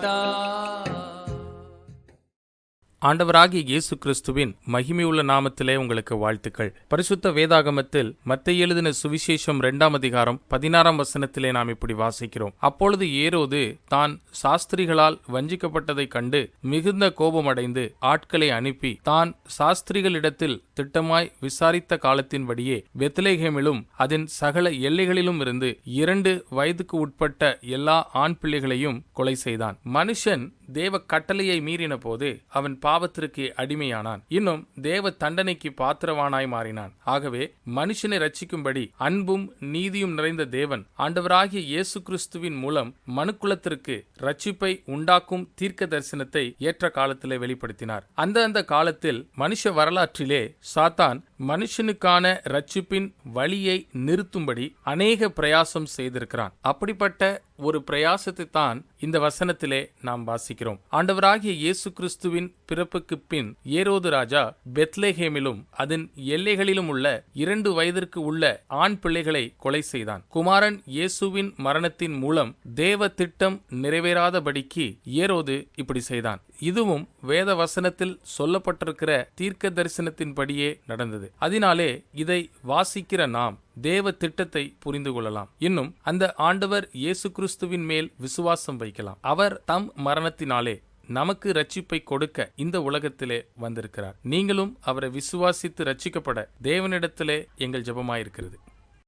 た。ஆண்டவராகிய இயேசு கிறிஸ்துவின் மகிமையுள்ள நாமத்திலே உங்களுக்கு வாழ்த்துக்கள். பரிசுத்த வேதாகமத்தில் மத்திய எழுதின சுவிசேஷம் இரண்டாம் அதிகாரம் பதினாறாம் வசனத்திலே நாம் இப்படி வாசிக்கிறோம். அப்பொழுது ஏரோது தான் சாஸ்திரிகளால் வஞ்சிக்கப்பட்டதைக் கண்டு மிகுந்த கோபமடைந்து ஆட்களை அனுப்பி தான் சாஸ்திரிகளிடத்தில் திட்டமாய் விசாரித்த காலத்தின்படியே பெத்லேஹேமிலும் அதன் சகல எல்லைகளிலும் இருந்து இரண்டு வயதுக்கு உட்பட்ட எல்லா ஆண் பிள்ளைகளையும் கொலை செய்தான். மனுஷன் தேவ கட்டளையை மீறின போது அவன் பாவத்திற்கு அடிமையானான். இன்னும் தேவ தண்டனைக்கு பாத்திரவானாய் மாறினான். ஆகவே மனுஷனை ரட்சிக்கும்படி அன்பும் நீதியும் நிறைந்த தேவன் ஆண்டவராகிய இயேசு கிறிஸ்துவின் மூலம் மனுக்குலத்திற்கு ரட்சிப்பை உண்டாக்கும் தீர்க்க தரிசனத்தை ஏற்ற காலத்திலே வெளிப்படுத்தினார். அந்த அந்த காலத்தில் மனுஷ வரலாற்றிலே சாத்தான் மனுஷனுக்கான ரட்சிப்பின் வழியை நிறுத்தும்படி அநேக பிரயாசம் செய்திருக்கிறான். அப்படிப்பட்ட ஒரு பிரயாசத்தை தான் இந்த வசனத்திலே நாம் வாசிக்கிறோம். ஆண்டவராகிய இயேசு கிறிஸ்துவின் பிறப்புக்குப் பின் ஏரோது ராஜா பெத்லேஹேமிலும் அதன் எல்லைகளிலும் உள்ள இரண்டு வயதிற்கு உள்ள ஆண் பிள்ளைகளை கொலை செய்தான். குமாரன் இயேசுவின் மரணத்தின் மூலம் தேவ திட்டம் நிறைவேறாதபடிக்கு ஏரோது இப்படி செய்தான். இதுவும் வேத வசனத்தில் சொல்லப்பட்டிருக்கிற தீர்க்க தரிசனத்தின்படியே நடந்தது. அதனாலே இதை வாசிக்கிற நாம் தேவ திட்டத்தை புரிந்து கொள்ளலாம். இன்னும் அந்த ஆண்டவர் இயேசு கிறிஸ்துவின் மேல் விசுவாசம் வைக்கலாம். அவர் தம் மரணத்தினாலே நமக்கு ரட்சிப்பை கொடுக்க இந்த உலகத்திலே வந்திருக்கிறார். நீங்களும் அவரை விசுவாசித்து ரட்சிக்கப்பட தேவனிடத்திலே எங்கள் ஜெபமாயிருக்கிறது.